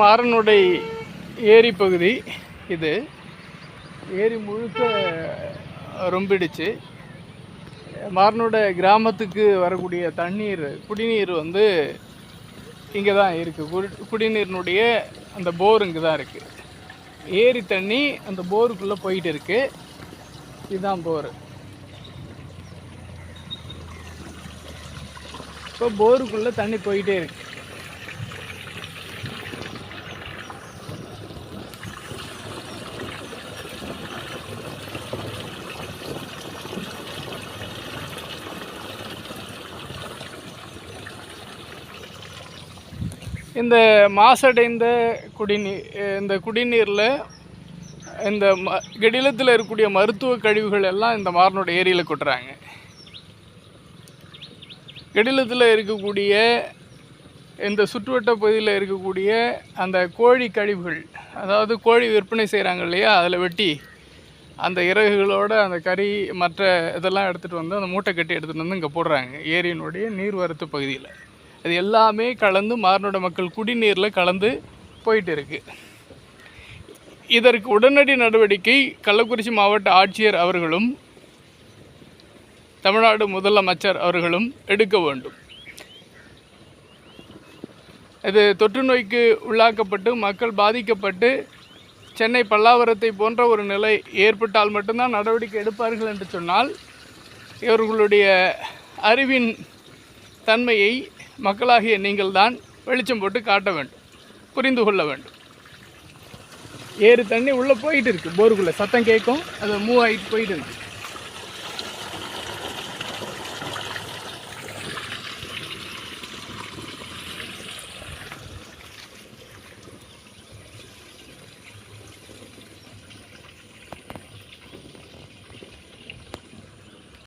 மாறனுடை ஏரி பகுதி இது. ஏரி முழுக்க ரொம்பிடுச்சு. மாறனோட கிராமத்துக்கு வரக்கூடிய தண்ணீர் குடிநீர் வந்து இங்கே தான் இருக்குது குடி குடிநீரினுடைய அந்த போர் இங்கே தான் இருக்குது ஏரி தண்ணி அந்த போருக்குள்ளே போயிட்டு இருக்கு. இதுதான் போர். இப்போ போருக்குள்ளே தண்ணி போயிட்டே இருக்குது இந்த மாசடைந்த குடிநீர் இந்த குடிநீரில் இந்த ம கெடிலத்தில் இருக்கக்கூடிய மருத்துவ கழிவுகள் எல்லாம் இந்த மாரனோட ஏரியில் கொட்டுறாங்க. கெடிலத்தில் இருக்கக்கூடிய இந்த சுற்றுவட்ட பகுதியில் இருக்கக்கூடிய அந்த கோழி கழிவுகள் அதாவது கோழி விற்பனை செய்கிறாங்க இல்லையா அதில் வெட்டி அந்த இறகுகளோட அந்த கறி மற்ற இதெல்லாம் எடுத்துகிட்டு வந்து அந்த மூட்டை கட்டி எடுத்துகிட்டு வந்து இங்கே போடுறாங்க ஏரியினுடைய நீர்வரத்து பகுதியில். அது எல்லாமே கலந்து மாறனோட மக்கள் குடிநீரில் கலந்து போயிட்டு இருக்கு இதற்கு உடனடி நடவடிக்கை கள்ளக்குறிச்சி மாவட்ட ஆட்சியர் அவர்களும் தமிழ்நாடு முதலமைச்சர் அவர்களும் எடுக்க வேண்டும். இது தொற்று நோய்க்கு உள்ளாக்கப்பட்டு மக்கள் பாதிக்கப்பட்டு சென்னை பல்லாவரத்தை போன்ற ஒரு நிலை ஏற்பட்டால் மட்டும்தான் நடவடிக்கை எடுப்பார்கள் என்று சொன்னால் இவர்களுடைய அறிவின் தன்மையை மக்களாகிய நீங்கள் தான் வெளிச்சம் போட்டு காட்ட வேண்டும் புரிந்து கொள்ள வேண்டும். ஏறு தண்ணி உள்ளே போயிட்டு இருக்குது போருக்குள்ளே சத்தம் கேட்கும் அது மூவ் ஆகிட்டு போயிட்டு இருக்குது